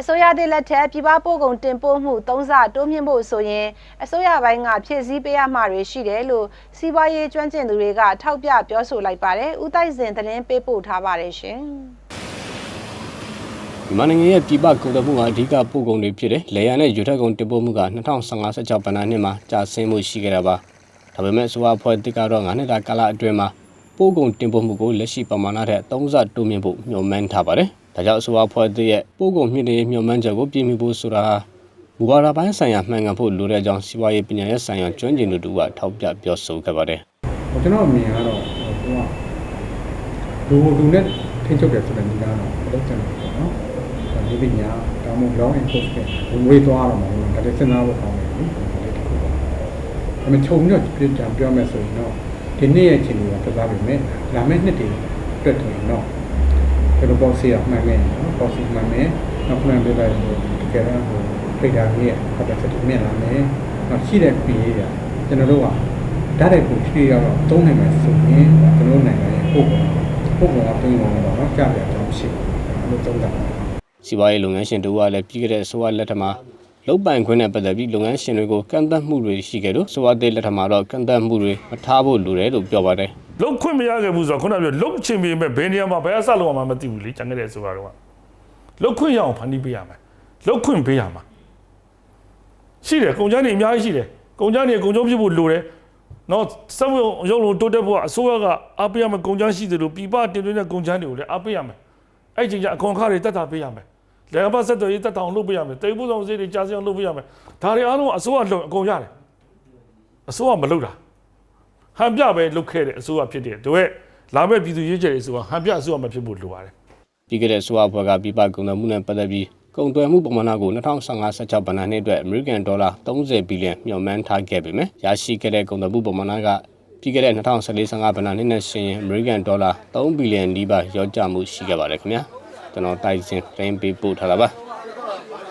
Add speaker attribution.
Speaker 1: အစိုးရသစ်လက်ထက်ပြည်ပပို့ကုန်တင်ပို့မှုသုံးဆတိုးမြင့်ဖို့ဆိုရင်အစိုးရပိုင်းကဖြည့်ဆည်းပေးရမှာတွေရှိတယ်လို့စီးပွားရေးကျွမ်းကျင်သူတွေကထောက်ပြပြောဆိုလိုက်ပါတယ်။ဦးတိုက်စင်သတင်းပေးပို့ထားပါတယ်ရှင်။
Speaker 2: မြန်မာနိုင်ငံရဲ့ပြည်ပကုန်သွယ်မှုဟာအဓိကပို့ကုန်တွေဖြစ်တယ်။လေယာဉ်နဲ့ယူထက်ကုန်တင်ပို့မှုက2015-16ဘဏ္ဍာနှစ်မှာကျဆင်းမှုရှိခဲ့တာပါ။ဒါပေမဲ့အစိုးရအဖွဲ့တစ်ကတော့9နှစ်တာကာလအတွင်းမှာပို့ကုန်တင်ပို့မှုကိုလက်ရှိပမာဏထက်3ဆတိုးမြင့်ဖို့ညွှန်မှန်းထားပါတယ်။ ဒါကြောင့်အစိုးရအဖွဲ့တစ်ရဲ့ပို့ကုန်မြင့်တဲ့ညွှန်မှန်းချက်ကိုပြင်ဆင်ဖို့ဆိုတာဟာမူဝါဒပိုင်းဆိုင်ရာမှန်ကန်ဖို့လိုတဲ့အကြောင်းစီးပွားရေးပညာရေးဆိုင်ရာကျွမ်းကျင်သူတို့ကထောက်ပြပြောဆိုခဲ့ပါတယ်
Speaker 3: ဟိုကျွန်တော်အမြင်ကတော့ဟိုကလူလူနဲ့ထိချုပ်တယ်ဆိုတဲ့ညီကတော့ဘယ်လိုကျန်လဲပေါ့နော်။ဒီပညာတောင်းမ long enforce ကဝင်ဝေးသွားတော့မှဒါလည်းစဉ်းစားဖို့ကောင်းတယ်နိ။ဒါလေးတစ်ခုပေါ့။ဒါပေမဲ့ခြုံညွတ်ပြကြပြောမယ်ဆိုရင်တော့ဒီနေ့ရဲ့ချိန်တွေကကစားပြီမဲ့လာမယ့်နှစ်တွေအတွက်ဆိုရင်တော့ ဘယ်လိုပေါ့စီအောင်မှန်မယ်နော်ပေါ့စီမှန်မယ်နောက်မှန်ပေးလိုက်လို့တကယ်တော့ဟိုဖိတ်တာကြီးရဲ့ဟောတာချက်မြင်လာမယ်နောက်ရှိတဲ့ပြည်ရကျွန်တော်တို့ကဓာတ်ရိုက်ကိုဖြည့်ရတော့သုံးနိုင်မယ်ဆိုရင်ကျွန်တော်နိုင်ငံရဲ့ပုံပေါ်ပုံပေါ်ကပြင်ပေါ်မှာတော့ကြားပြအောင်ရှိတယ်လို့သုံးတာ
Speaker 2: စီပွားရေးလုပ်ငန်းရှင်တို့ကလည်းပြည်ခဲ့တဲ့အစိုးရလက်ထက်မှာလုတ်ပိုင်ခွင့်နဲ့ပတ်သက်ပြီးလုပ်ငန်းရှင်တွေကိုကန့်သတ်မှုတွေရှိခဲ့လို့ဆိုအပ်တဲ့လက်ထက်မှာတော့ကန့်သတ်မှုတွေမထားဖို့လိုတယ်လို့ပြောပါတယ်။
Speaker 4: လုတ်ခွင့်မရခဲ့ဘူးဆိုတော့ခုနကပြောလုတ်ချင်ပေမဲ့ဘယ်နေရာမှာဘယ်အဆက်လုံးအောင်မသိဘူးလေကျန်ခဲ့တဲ့ဆိုတော့လုတ်ခွင့်ရအောင်ဖန်တီးပေးရမယ်လုတ်ခွင့်ပေးရမှာရှိတယ်ကုန်ကျန်းတွေအများကြီးရှိတယ်ကုန်ကျန်းတွေကုန်ကျုံဖြစ်ဖို့လိုတယ်နော်စက်မှုရုံလုံးတိုးတက်ဖို့ကအစိုးရကအားပေးရမယ်ကုန်ကျန်းရှိတယ်လို့ပြည်ပတင်သွင်းတဲ့ကုန်ကျန်းတွေကိုလည်းအားပေးရမယ်အဲ့ဒီချိန်ကျအခွန်အခါတွေတက်တာပေးရမယ်လေကပတ်ဆက်တော်ရေးတက်တာအောင်လုပ်ပေးရမယ်တိတ်ဖို့ဆောင်စေးတွေကြားစအောင်လုပ်ပေးရမယ်ဒါတွေအားလုံးအစိုးရလုံအကုန်ရတယ်အစိုးရမလုပ်တာ ဟန်ပြပဲလုတ်ခဲ့တဲ့အစိုးရဖြစ်တဲ့တို့ရဲ့လာမဲ့ပြည်သူရေးချက်တွေဆိုတာဟန်ပြအစိုးရမဖြစ်ဖို့လိုပါတယ်
Speaker 2: ပြီးခဲ့တဲ့အစိုးရအဖွဲ့ကပြပကုန်သွယ်မှုနဲ့ပတ်သက်ပြီးကုန်သွယ်မှုပမာဏကို2015-16ဘဏ္ဍာနှစ်အတွက်အမေရိကန်ဒေါ်လာ30ဘီလီယံမျှော်မှန်းထားခဲ့ပေမဲ့ရရှိခဲ့တဲ့ကုန်သွယ်မှုပမာဏကပြီးခဲ့တဲ့2014-15ဘဏ္ဍာနှစ်နဲ့ရှင်ရင်အမေရိကန်ဒေါ်လာ3ဘီလီယံနီးပါးရော့ကျမှုရှိခဲ့ပါတယ်ခင်ဗျာကျွန်တော်တိုက်စင်တိုင်းပေးပို့ထားတာပါ